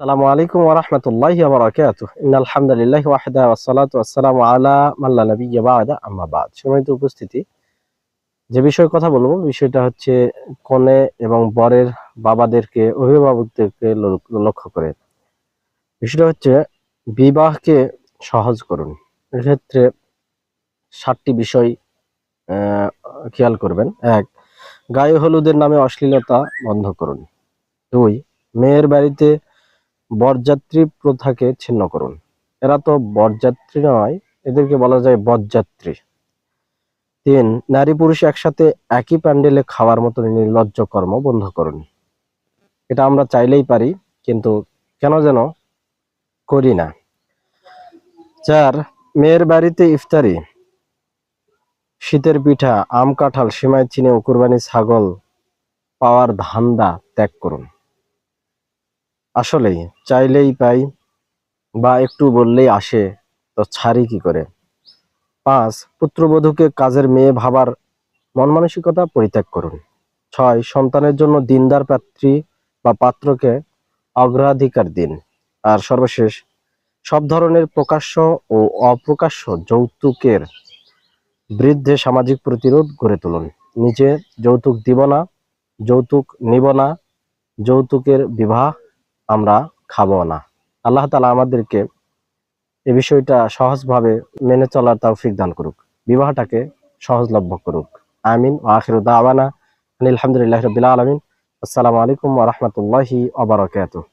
আসসালামু আলাইকুম ওয়া রাহমাতুল্লাহি ওয়া বারাকাতুহু। ইন্নাল হামদুলিল্লাহি ওয়াহদা ওয়াস সালাতু ওয়াস সালামু আলা মান লা বা'দা, আম্মা সম্মানিত উপস্থিতি, যে বিষয়ে কথা বলব, বিষয়টা হচ্ছে কনে এবং বরের বাবাদেরকে, অভিভাবকদেরকে লক্ষ্য করে। বিষয়টা হচ্ছে বিবাহকে সহজ করুন। এক্ষেত্রে সাতটি বিষয় খেয়াল করবেন। এক, গায়ে হলুদের নামে অশ্লীলতা বন্ধ করুন। দুই, মেয়ের বাড়িতে বরযাত্রী প্রথাকে ছিন্ন করুন। এরা তো বরযাত্রী নয়, এদেরকে বলা যায় বরযাত্রী তিন, নারী পুরুষ একসাথে একই প্যান্ডেলে খাওয়ার মতো নির্লজ্জ কর্ম বন্ধ করুন। এটা আমরা চাইলেই পারি, কিন্তু কেন যেন করি না। চার, মেয়ের বাড়িতে ইফতারি। শীতের পিঠা, আম কাঁঠাল সীমায় চিনে ও কুরবানি ছাগল পাওয়ার ধান্দা ত্যাগ করুন। আসলেই, চাইলেই পাই বা একটু বললেই আসে, তো ছাড়ি কি করে? পাঁচ, পুত্রবধূকে কাজের মেয়ে ভাবার মন মানসিকতা পরিত্যাগ করুন। ছয়, সন্তানের জন্য দিনদার পাত্রী বা পাত্রকে অগ্রাধিকার দিন। আর সর্বশেষ, সব ধরনের প্রকাশ্য ও অপ্রকাশ্য যৌতুকের বৃদ্ধে সামাজিক প্রতিরোধ গড়ে তুলুন। নিজে যৌতুক দিব না, যৌতুক নিব না, যৌতুকের বিবাহ আমরা খাব না। আল্লাহ তালা আমাদেরকে এ বিষয়টা সহজভাবে মেনে চলার তৌফিক দান করুক। বিবাহটাকে সহজলভ্য করুক। আমিন ও আখির দাওয়ানা আলহামদুলিল্লাহ রবিল আলমিন। আসসালামু আলাইকুম ওরহমতুল্লাহি ওবরাকাতুহ